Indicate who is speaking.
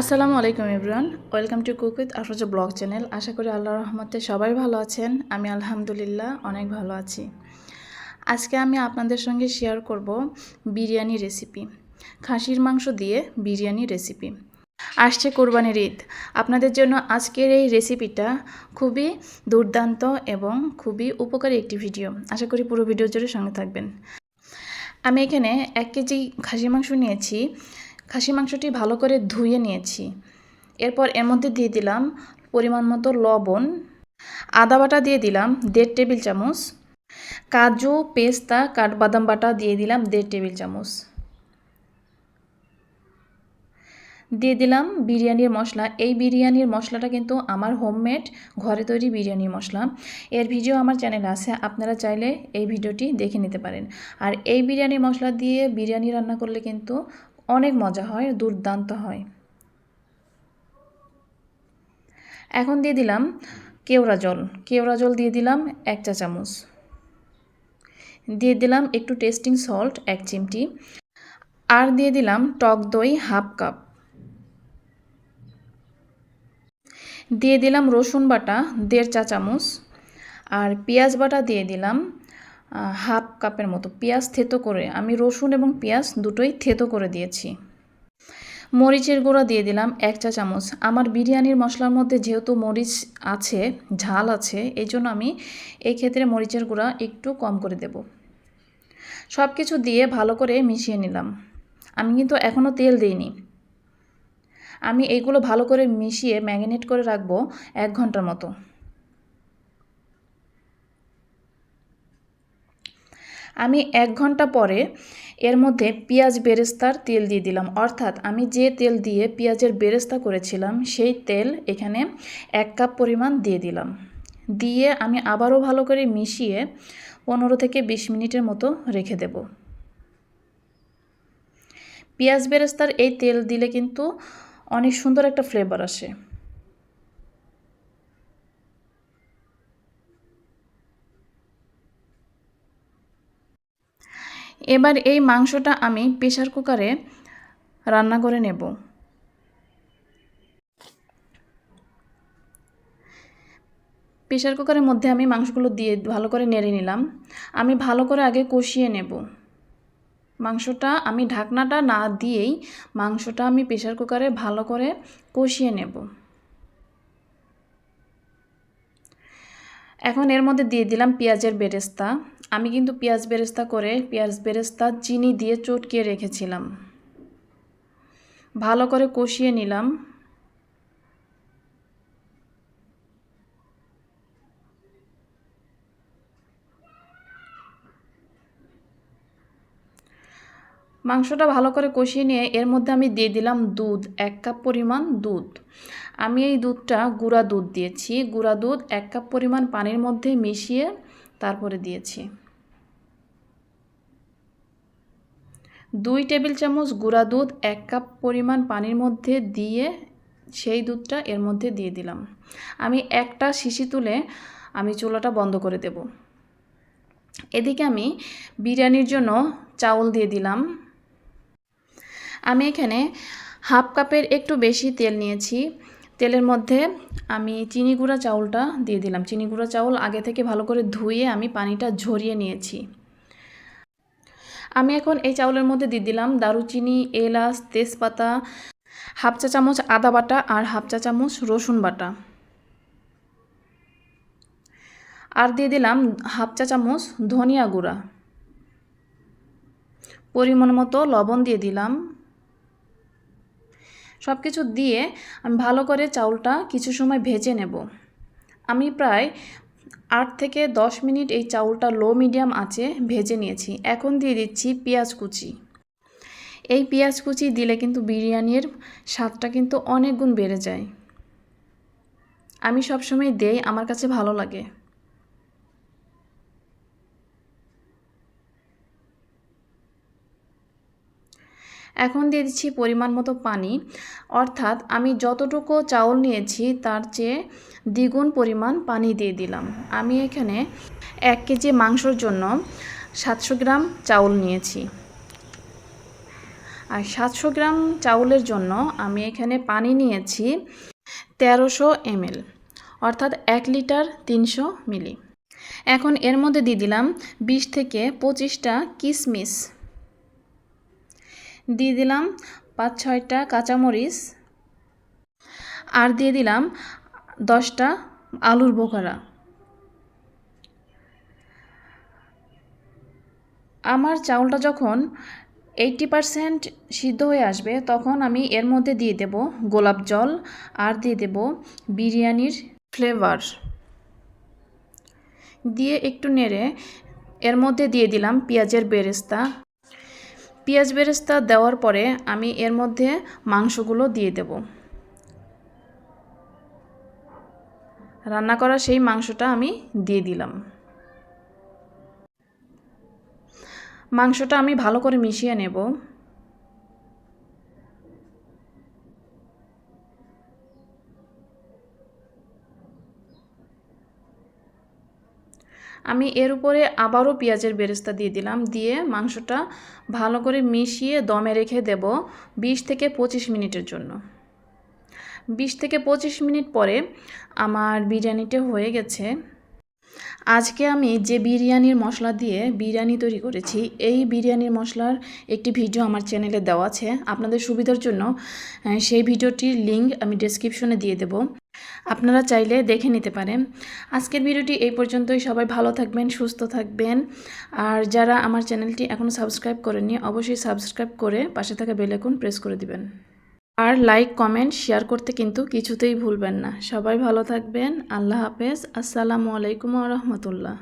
Speaker 1: আসসালামু আলাইকুম everyone. Welcome to cook with Afroza blog channel. আশা করি আল্লাহ রহমতে সবাই ভালো আছেন। আমি আলহামদুলিল্লাহ অনেক ভালো আছি। আজকে আমি আপনাদের সঙ্গে শেয়ার করব বিরিয়ানি রেসিপি খাসির মাংস দিয়ে বিরিয়ানি রেসিপি আসছে কোরবানির ঈদ। আপনাদের জন্য আজকের এই রেসিপিটা খুবই দুর্দান্ত এবং খুবই উপকারী একটি ভিডিও আশা করি পুরো ভিডিও জুড়ে সঙ্গে থাকবেন। আমি এখানে এক কেজি খাসির মাংস নিয়েছি। খাসি মাংসটি ভালো করে ধুয়ে নিয়েছি। এরপর এর মধ্যে দিয়ে দিলাম পরিমাণ মতো লবণ, আদা বাটা দিয়ে দিলাম দেড় টেবিল চামচ, কাজু, পেস্তা, কাঠবাদাম বাটা দিয়ে দিলাম দেড় টেবিল চামচ। দিয়ে দিলাম বিরিয়ানির মশলা। এই বিরিয়ানির মশলাটা কিন্তু আমার হোমমেড ঘরে তৈরি বিরিয়ানির মশলা। এর ভিডিও আমার চ্যানেলে আছে, আপনারা চাইলে এই ভিডিওটি দেখে নিতে পারেন। আর এই বিরিয়ানির মশলা দিয়ে বিরিয়ানি রান্না করলে কিন্তু অনেক মজা হয় দুর্দান্ত হয়। এখন দিয়ে দিলাম কেওড়া জল। কেওড়া জল দিয়ে দিলাম এক চা চামচ। দিয়ে দিলাম একটু টেস্টিং সল্ট এক চিমটি। আর দিয়ে দিলাম টক দই হাফ কাপ। দিয়ে দিলাম রসুন বাটা দেড় চা চামচ। আর পেঁয়াজ বাটা দিয়ে দিলাম হাফ কাপের মতো পেঁয়াজ থেতো করে, আমি রসুন এবং পেঁয়াজ দুটোই থেতো করে দিয়েছি। মরিচের গুঁড়া দিয়ে দিলাম এক চা চামচ। আমার বিরিয়ানির মশলার মধ্যে যেহেতু মরিচ আছে, ঝাল আছে এই জন্য আমি এই ক্ষেত্রে মরিচের গুঁড়া একটু কম করে দেব। সব কিছু দিয়ে ভালো করে মিশিয়ে নিলাম। আমি কিন্তু এখনও তেল দিইনি। আমি এইগুলো ভালো করে মিশিয়ে ম্যাগনেট করে রাখব এক ঘণ্টার মতো। আমি এক ঘণ্টা পরে এর মধ্যে পেঁয়াজ বেরেস্তার তেল দিয়ে দিলাম। অর্থাৎ আমি যে তেল দিয়ে পেঁয়াজের বেরেস্তা করেছিলাম, সেই তেল এখানে এক কাপ পরিমাণ দিয়ে দিলাম। দিয়ে আমি আবারও ভালো করে মিশিয়ে পনেরো থেকে বিশ মিনিটের মতো রেখে দেব। পেঁয়াজ বেরেস্তার এই তেল দিলে কিন্তু অনেক সুন্দর একটা ফ্লেভার আসে। এবার এই মাংসটা আমি প্রেশার কুকারে রান্না করে নেব। প্রেশার কুকারের মধ্যে আমি মাংসগুলো দিয়ে ভালো করে নেড়ে নিলাম। আমি ভালো করে আগে কষিয়ে নেব। মাংসটা আমি ঢাকনাটা না দিয়েই মাংসটা আমি প্রেশার কুকারে ভালো করে কষিয়ে নেব। এখন এর মধ্যে দিয়ে দিলাম পেঁয়াজের বেরেস্তা। আমি কিন্তু পেঁয়াজ বেরেস্তা করে পেঁয়াজ বেরেস্তা চিনি দিয়ে চটকিয়ে রেখেছিলাম। ভালো করে কষিয়ে নিলাম। মাংসটা ভালো করে কষিয়ে নিয়ে এর মধ্যে আমি দিয়ে দিলাম দুধ, এক কাপ পরিমাণ দুধ। আমি এই দুধটা গুঁড়া দুধ দিয়েছি। গুঁড়া দুধ এক কাপ পরিমাণ পানির মধ্যে মিশিয়ে তারপরে দিয়েছি। দুই টেবিল চামচ গুঁড়া দুধ, এক কাপ পরিমাণ পানির মধ্যে দিয়ে সেই দুধটা এর মধ্যে দিয়ে দিলাম। আমি একটা শিশি তুলে আমি চুলাটা বন্ধ করে দেব। এদিকে আমি বিরিয়ানির জন্য চাউল দিয়ে দিলাম। আমি এখানে হাফ কাপের একটু বেশি তেল নিয়েছি। তেলের মধ্যে আমি চিনি গুঁড়া চাউলটা দিয়ে দিলাম। চিনি গুঁড়া চাউল আগে থেকে ভালো করে ধুয়ে আমি পানিটা ঝরিয়ে নিয়েছি। আমি এখন এই চাউলের মধ্যে দিয়ে দিলাম দারুচিনি, এলাচ, তেজপাতা, হাফ চা চামচ আদা বাটা আর হাফ চা চামচ রসুন বাটা। আর দিয়ে দিলাম হাফ চা চামচ ধনিয়া গুঁড়া। পরিমাণ মতো লবণ দিয়ে দিলাম। সব কিছু দিয়ে আমি ভালো করে চাউলটা কিছু সময় ভেজে নেব। আমি প্রায় আট থেকে দশ মিনিট এই চাউলটা লো মিডিয়াম আছে ভেজে নিয়েছি। এখন দিয়ে দিচ্ছি পেঁয়াজ কুচি। এই পেঁয়াজ কুচি দিলে কিন্তু বিরিয়ানির স্বাদটা কিন্তু অনেক গুণ বেড়ে যায়। আমি সবসময় দেই, আমার কাছে ভালো লাগে। এখন দিয়ে দিচ্ছি পরিমাণ মতো পানি। অর্থাৎ আমি যতটুকু চাউল নিয়েছি তার চেয়ে দ্বিগুণ পরিমাণ পানি দিয়ে দিলাম। আমি এখানে এক কেজি মাংসর জন্য সাতশো গ্রাম চাউল নিয়েছি। আর সাতশো গ্রাম চাউলের জন্য আমি এখানে পানি নিয়েছি তেরোশো এমএল, অর্থাৎ এক লিটার তিনশো মিলি। এখন এর মধ্যে দিয়ে দিলাম বিশ থেকে পঁচিশটা কিশমিশ দিয়ে দিলাম পাঁচ, ছয়টা কাঁচামরিচ। আর দিয়ে দিলাম দশটা আলুর বোখারা। আমার চাউলটা যখন এইটটি পারসেন্ট সিদ্ধ হয়ে আসবে, তখন আমি এর মধ্যে দিয়ে দেব গোলাপ জল আর দিয়ে দেব বিরিয়ানির ফ্লেভার দিয়ে একটু নেড়ে এর মধ্যে দিয়ে দিলাম পেঁয়াজের বেরেস্তা। পেঁয়াজ বেরেস্তা দেওয়ার পরে আমি এর মধ্যে মাংসগুলো দিয়ে দেব। রান্না করা সেই মাংসটা আমি দিয়ে দিলাম। মাংসটা আমি ভালো করে মিশিয়ে নেব। আমি এর উপরে আবারও পেঁয়াজের বেরেস্তা দিয়ে দিলাম, দিয়ে মাংসটা ভালো করে মিশিয়ে দমে রেখে দেব বিশ থেকে পঁচিশ মিনিটের জন্য। বিশ থেকে পঁচিশ মিনিট পরে আমার বিরিয়ানিটা হয়ে গেছে। আজকে আমি যে বিরিয়ানির মশলা দিয়ে বিরিয়ানি তৈরি করেছি, এই বিরিয়ানির মশলার একটি ভিডিও আমার চ্যানেলে দেওয়া আছে। আপনাদের সুবিধার জন্য সেই ভিডিওটির লিঙ্ক আমি ডেসক্রিপশনে দিয়ে দেব। আপনারা চাইলে দেখে নিতে পারেন। আজকের ভিডিওটি এই পর্যন্তই। সবাই ভালো থাকবেন, সুস্থ থাকবেন। আর যারা আমার চ্যানেলটি এখনও সাবস্ক্রাইব করেননি, অবশ্যই সাবস্ক্রাইব করে পাশে থাকা বেলাইকন প্রেস করে দিবেন। আর লাইক কমেন্ট শেয়ার করতে কিন্তু কিছুতেই ভুলবেন না। সবাই ভালো থাকবেন। আল্লাহ হাফেজ। আসসালামু আলাইকুম রহমতুল্লাহ।